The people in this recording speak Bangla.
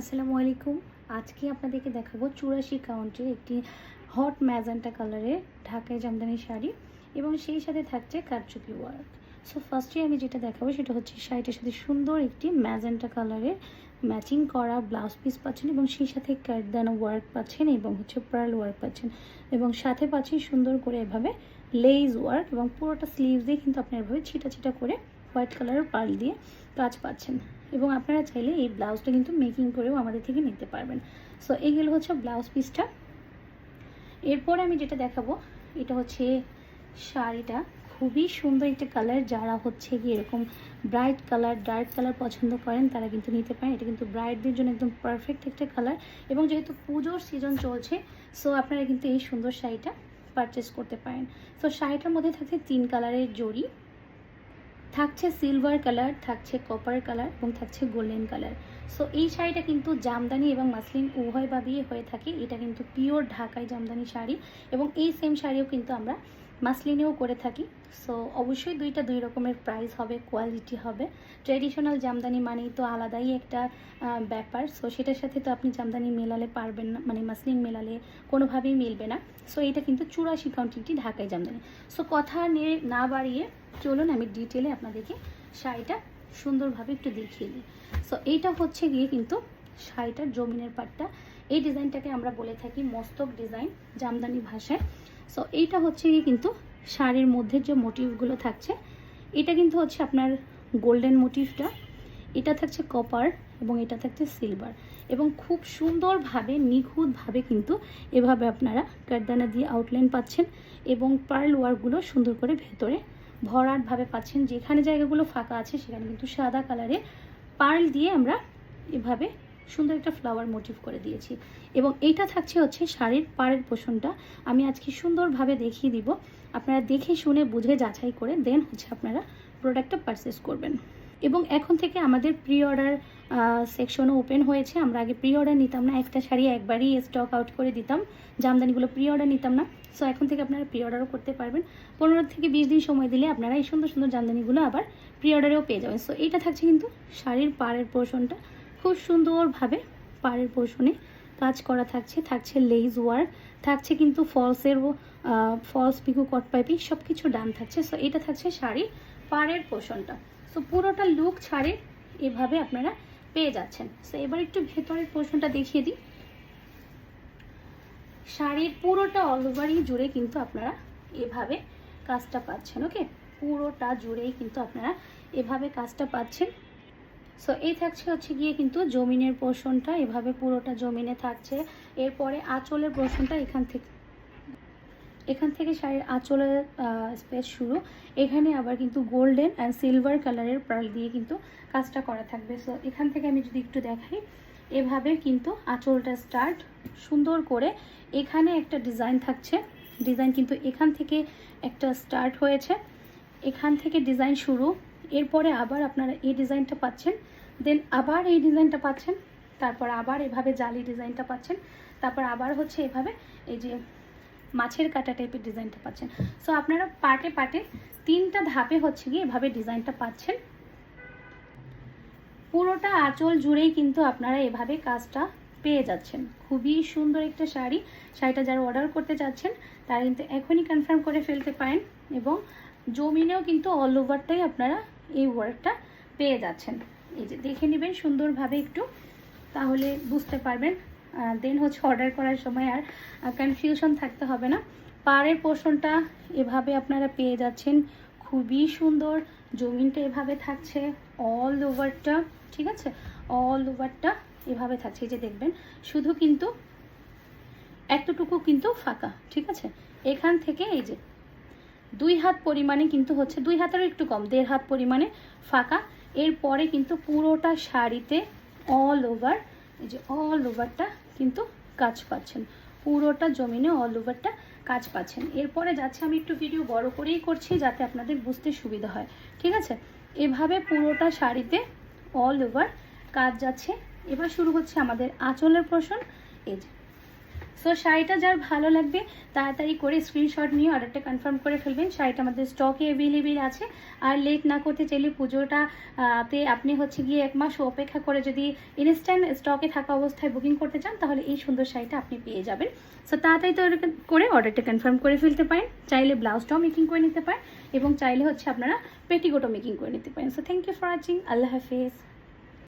আসসালামু আলাইকুম। আজকে আপনাদেরকে দেখাবো চুরাশি কাউন্টের একটি হট ম্যাজেন্টা কালারের ঢাকায় জামদানি শাড়ি এবং সেই সাথে থাকছে কারচুপি ওয়ার্ক সো ফার্স্টে আমি যেটা দেখাবো সেটা হচ্ছে শাড়িটার সাথে সুন্দর একটি ম্যাজেন্টা কালারের ম্যাচিং করা ব্লাউজ পিস পাচ্ছেন এবং সেই সাথে কারদানা ওয়ার্ক পাচ্ছেন এবং হচ্ছে পার্ল ওয়ার্ক পাচ্ছেন এবং সাথে পাচ্ছেন সুন্দর করে এভাবে লেজ ওয়ার্ক এবং পুরোটা স্লিভস কিন্তু আপনি এভাবে ছিটা ছিটা করে হোয়াইট কালারের পার্ল দিয়ে কাজ পাচ্ছেন। এবং আপনারা চাইলে এই ব্লাউজটা কিন্তু মেকিং করেও আমাদের থেকে নিতে পারবেন। সো এইগুলো হচ্ছে ব্লাউজ পিসটা। এরপরে আমি যেটা দেখাবো, এটা হচ্ছে শাড়িটা। খুবই সুন্দর একটা কালার, যারা হচ্ছে কি এরকম ব্রাইট কালার, ডার্ক কালার পছন্দ করেন, তারা কিন্তু নিতে পারেন। এটা কিন্তু ব্রাইটদের জন্য একদম পারফেক্ট একটা কালার। এবং যেহেতু পুজোর সিজন চলছে সো আপনারা কিন্তু এই সুন্দর শাড়িটা পারচেস করতে পারেন। সো শাড়িটার মধ্যে থাকছে তিন কালারের জড়ি। থাকছে সিলভার কালার থাকছে কপার কালার এবং থাকছে গোল্ডেন কালার সো এই শাড়িটা কিন্তু জামদানি এবং মাসলিন উভয়ভাবেই হয়ে থাকে। এটা কিন্তু পিওর ঢাকাই জামদানি শাড়ি এবং এই সেম শাড়িও কিন্তু আমরা মাসলিনেও করে থাকি। সো অবশ্যই দুইটা দুই রকমের প্রাইস হবে কোয়ালিটি হবে। ট্রেডিশনাল জামদানি মানেই তো আলাদাই একটা ব্যাপার। সো সেটার সাথে তো আপনি জামদানি মেলালে পারবেন না মানে মাসলিন মেলালে কোনোভাবেই মিলবে না। সো এটা কিন্তু চুরাশি কাউন্টিটি ঢাকায় জামদানি। সো কথা নিয়ে না বাড়িয়ে চলুন, আমি ডিটেলে আপনাদেরকে শাড়িটা সুন্দরভাবে একটু দেখিয়ে দিই। সো এইটা হচ্ছে গিয়ে কিন্তু শাড়িটার জমিনের পাটটা। এই ডিজাইনটাকে আমরা বলে থাকি মস্তক ডিজাইন জামদানি ভাষায়। সো এইটা হচ্ছে গিয়ে কিন্তু শাড়ির মধ্যে যে মোটিভগুলো থাকছে, এটা কিন্তু হচ্ছে আপনার গোল্ডেন মোটিভটা এটা থাকছে কপার এবং এটা থাকছে সিলভার এবং খুব সুন্দরভাবে, নিখুঁতভাবে কিন্তু এভাবে আপনারা কারদানা দিয়ে আউটলাইন পাচ্ছেন এবং পার্ল ওয়ার্কগুলো সুন্দর করে ভেতরে ভরাটভাবে পাচ্ছেন। যেখানে জায়গাগুলো ফাঁকা আছে, সেখানে কিন্তু সাদা কালারে পার্ল দিয়ে আমরা এভাবে সুন্দর একটা ফ্লাওয়ার মোটিভ করে দিয়েছি। এবং এইটা থাকছে হচ্ছে শাড়ির পাড়ের পোষণটা। আমি আজকে সুন্দরভাবে দেখিয়ে দিব। আপনারা দেখে শুনে বুঝে যাচাই করে দেন হচ্ছে আপনারা প্রোডাক্টটা পারচেস করবেন। এবং এখন থেকে আমাদের প্রি অর্ডার সেকশনও ওপেন হয়েছে। আমরা আগে প্রি অর্ডার নিতাম না। একটা শাড়ি একবারই স্টক আউট করে দিতাম। জামদানিগুলো প্রি অর্ডার নিতাম না। সো এখন থেকে আপনারা প্রি অর্ডারও করতে পারবেন। পনেরো থেকে বিশ দিন সময় দিলে আপনারা এই সুন্দর সুন্দর জামদানিগুলো আবার প্রি অর্ডারেও পেয়ে যাবেন। সো এইটা থাকছে কিন্তু শাড়ির পাড়ের পোর্শনটা খুব সুন্দরভাবে পাড়ের পোষণে কাজ করা থাকছে থাকছে লেজ ওয়ার্ক থাকছে কিন্তু ফলসের ফলস পিকু কট পাইপিং সব কিছু ডান থাকছে। সো এটা থাকছে শাড়ি পাড়ের পোর্শনটা সো পুরোটা লুক ছাড়ে এভাবে আপনারা পেয়ে যাচ্ছেন। সো এবার একটু ভেতরের পোর্শনটা দেখিয়ে দিই। শাড়ির পুরোটা অল ওভারই জুড়ে কিন্তু আপনারা এভাবে কাজটা পাচ্ছেন ওকে পুরোটা জুড়েই কিন্তু আপনারা এভাবে কাজটা পাচ্ছেন। সো এই থাকছে হচ্ছে গিয়ে কিন্তু জমিনের পোর্শনটা এভাবে পুরোটা জমিনে থাকছে। এরপরে আঁচলের পোর্শনটা এখান থেকে এখান থেকে শাড়ির আঁচলের স্পেস শুরু। এখানে আবার কিন্তু গোল্ডেন অ্যান্ড সিলভার কালারের পার্ল দিয়ে কিন্তু কাজটা করা থাকবে। সো এখান থেকে আমি যদি একটু দেখাই, এভাবে কিন্তু আঁচলটা স্টার্ট সুন্দর করে এখানে একটা ডিজাইন থাকছে। ডিজাইন কিন্তু এখান থেকে একটা স্টার্ট হয়েছে। এখান থেকে ডিজাইন শুরু। এরপরে আবার আপনারা এই ডিজাইনটা পাচ্ছেন। দেন আবার এই ডিজাইনটা পাচ্ছেন। তারপর আবার এভাবে জালি ডিজাইনটা পাচ্ছেন। তারপর আবার হচ্ছে এভাবে এই যে মাছের কাটা টাইপের ডিজাইনটা পাচ্ছেন। সো আপনারা পার্টে পার্টে তিনটা ধাপে হচ্ছে গিয়ে এভাবে ডিজাইনটা পাচ্ছেন। পুরোটা আঁচল জুড়েই কিন্তু আপনারা এভাবে কাজটা পেয়ে যাচ্ছেন। খুবই সুন্দর একটা শাড়ি। শাড়িটা যারা অর্ডার করতে চাচ্ছেন, তারা কিন্তু এখনই কনফার্ম করে ফেলতে পারেন এবং জমিনেও কিন্তু অল ওভারটাই আপনারা এই ওয়ার্কটা পেয়ে যাচ্ছেন। এই যে দেখে নেবেন সুন্দরভাবে একটু, তাহলে বুঝতে পারবেন। দেন হচ্ছে অর্ডার করার সময় আর কনফিউশন থাকতে হবে না। পাড়ের পোর্শনটা এভাবে আপনারা পেয়ে যাচ্ছেন। খুবই সুন্দর। জমিনটা এভাবে থাকছে। অল ওভারটা ঠিক আছে? অল ওভারটা এভাবে থাকছে। এই যে দেখবেন, শুধু কিন্তু এতটুকু কিন্তু ফাঁকা, ঠিক আছে? এখান থেকে এই যে দুই হাত পরিমাণে কিন্তু হচ্ছে, দুই হাতেরও একটু কম, দেড় হাত পরিমাণে ফাঁকা। এরপরে কিন্তু পুরোটা শাড়িতে অল ওভার এই যে অল ওভারটা কিন্তু কাজ পাচ্ছেন। পুরোটা জমিনে অল ওভারটা কাজ পাচ্ছেন। এরপরে যাচ্ছে, আমি একটু ভিডিও বড় করেই করছি যাতে আপনাদের বুঝতে সুবিধা হয়। ঠিক আছে? এভাবে পুরোটা শাড়িতে অল ওভার কাজ যাচ্ছে। এবার শুরু হচ্ছে আমাদের আঁচলের পোষণ এই যে সো শাড়িটা যার ভালো লাগবে, তাড়াতাড়ি করে স্ক্রিনশট নিয়ে অর্ডারটা কনফার্ম করে ফেলবেন। শাড়িটা আমাদের স্টকে অ্যাভেলেবেল আছে। আর লেট না করতে চাইলে পুজোটা তে আপনি হচ্ছে গিয়ে এক মাস অপেক্ষা করে যদি ইনস্ট্যান্ট স্টকে থাকা অবস্থায় বুকিং করতে চান, তাহলে এই সুন্দর শাড়িটা আপনি পেয়ে যাবেন। সো তাড়াতাড়ি তো করে অর্ডারটা কনফার্ম করে ফেলতে পারেন। চাইলে ব্লাউজটাও মেকিং করে নিতে পারেন। এবং চাইলে হচ্ছে আপনারা পেটিকোটও মেকিং করে নিতে পারেন। So thank you for watching Allah Hafiz.